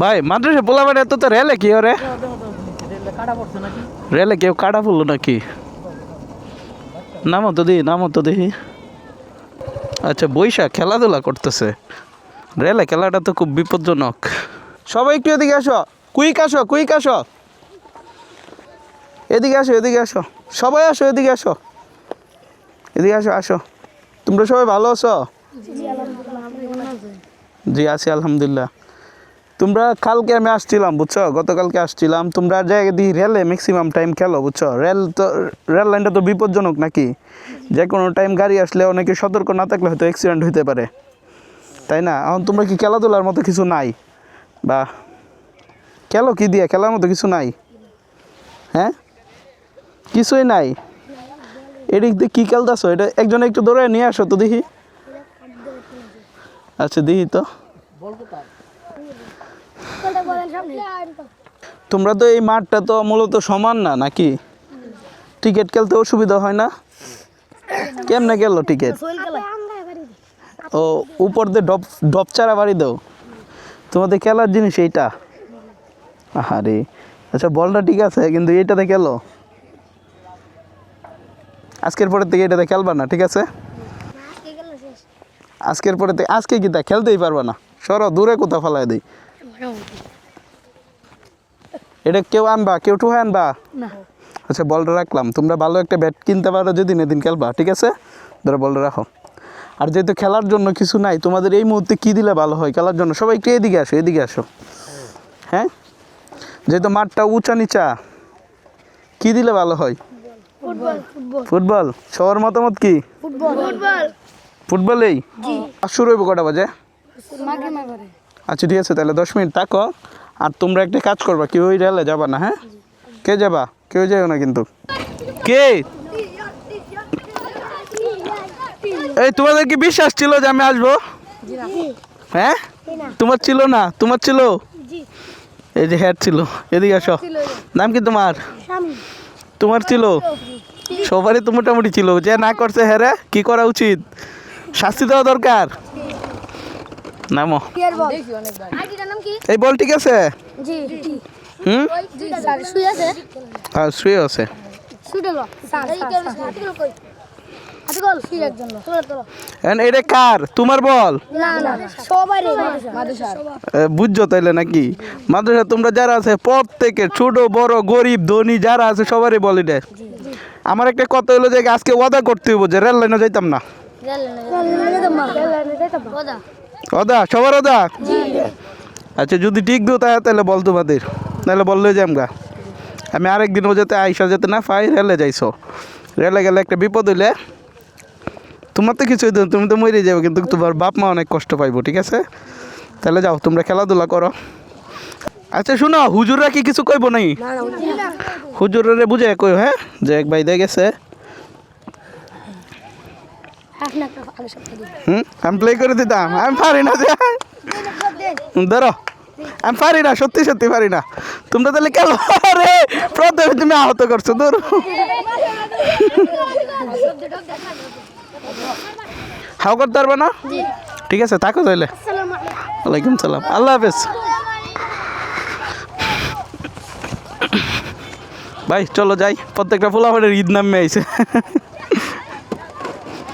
ভাই মাদ্রাসা পোলা মানে তো তো রেলে কি ওরে কাটা রেলে কেউ কাটা পড়ল নাকি? নামো তো দিহি নামো তো দেখি। আচ্ছা বৈশাখ খেলাধুলা করতেছে। রেলে খেলাটা তো খুব বিপজ্জনক। সবাই একটু এদিকে আসো। কুইক আসো কুইক আসো। এদিকে আসো এদিকে আসো। সবাই আসো এদিকে আসো। এদিকে আসো আসো। তোমরা সবাই ভালো আছো? জি আছি আলহামদুলিল্লাহ। তোমরা কালকে আমি আসছিলাম, বুঝছ? গতকালকে আসছিলাম। তোমরা জায়গা দিয়ে রেলে ম্যাক্সিমাম টাইম খেলো, বুঝছ? রেল তো, রেল লাইনটা তো বিপজ্জনক নাকি? যে কোনো টাইম গাড়ি আসলে অনেকে সতর্ক না থাকলে হয়তো অ্যাক্সিডেন্ট হতে পারে। তাই না? এখন তোমরা কি খেলাধুলার মতো কিছু নাই? বা খেলো কি দিয়ে? খেলার মতো কিছু নাই? হ্যাঁ? কিছুই নাই? এদিক দিয়ে কী খেলতেছো? এটা একজন একটু দৌড়ে নিয়ে আসো তো দেখি। আচ্ছা দেখি তো। তোমরা তো এই মাঠটা তো মূলত সমান না নাকি? টিকিট খেলতে অসুবিধা হয় না? কেমনে গেল টিকিট? ও উপর দিয়ে ডপ ডপ চারা বাড়ি দাও। তোমাদের খেলার জিনিস এইটা। আরে আচ্ছা বলটা ঠিক আছে কিন্তু এইটাতে খেলো? আজকের পরের থেকে এটাতে খেলবা না ঠিক আছে? আজকের পরে আজকে কি তা খেলতেই পারবা না? সরো দূরে কোথাও ফেলায় দিই। এটা কেউ আনবা? কেউ টুহে আনবা? আচ্ছা বলটা রাখলাম। তোমরা ভালো একটা ব্যাট কিনতে পারো যদি এদিন খেলবা ঠিক আছে? ধরো বলটা রাখো। আর যেহেতু খেলার জন্য কিছু নাই তোমাদের এই মুহূর্তে কী দিলে ভালো হয় খেলার জন্য? সবাই একটু এদিকে আসো এদিকে আসো। হ্যাঁ? যেহেতু মাঠটা উঁচা নিচা কী দিলে ভালো হয়? ফুটবল। সবার মতামত কি? ফুটবলেই? আর শুরু হইব কটা বাজে? আচ্ছা ঠিক আছে, তাহলে দশ মিনিট থাকো। আর তোমরা একটা কাজ করবা, কেউ রেলে যাবা না হ্যাঁ? কে যাবা? কেউ যাও না কিন্তু। কে? এই, তোমাদের কি বিশ্বাস ছিল যে আমি আসব? হ্যাঁ? তোমার ছিল না? তোমার ছিল? এই যে হ্যাট ছিল, এদিকে আসো। নাম কি তোমার? তোমার ছিল? সবারই তো মোটামুটি ছিল, যে না করছে হ্যাঁ কি করা উচিত? শাস্তি দেওয়া দরকার? নামো। এই বল ঠিক আছে? হুম? আর শুয়ে আছে? এটা কার? তোমার বল? বুঝছ তাইলে নাকি? মাদ্রাসা তোমরা যারা আছে প্রত্যেকে ছোট বড় গরিব ধনী যারা আছে সবারই বল এটা। আমার একটা কথা হলো যে আজকে ওয়াদা করতে হইব যে রেল লাইনে যাইতাম না। ওদা সবার ওদা আচ্ছা যদি ঠিক দিও তাহলে তাহলে বল তোমাদের। তাহলে বললে যে আমরা। আমি আরেকদিন ও যাতে আইসা যেতে না পাই রেলে যাইছো। রেলে গেলে একটা বিপদ হইলে তোমার তো কিছুই দেন তুমি তো মরে যাবে কিন্তু তোমার বাপ মা অনেক কষ্ট পাইবো ঠিক আছে? তাহলে যাও তোমরা খেলাধুলা করো। আচ্ছা শোনো হুজুররা কি কিছু কইব নাই হুজুরে বুঝে কই হ্যাঁ? যে এক ভাই দিয়ে গেছে। হুম? আমি প্লে করে দিতাম। আমি পারি না যে। ধরো। আমি পারি না সত্যি সত্যি পারি না। তোমরা তাহলে কেন রে প্রথমে তুমি আহত করছ ধরো। হাও করতে পারবে না? ঠিক আছে থাকো তাহলে। ওয়ালাইকুম সালাম। আল্লাহ হাফেজ। ভাই চলো যাই। প্রত্যেকটা ফুলাফাটের ঈদ নামে আইছে।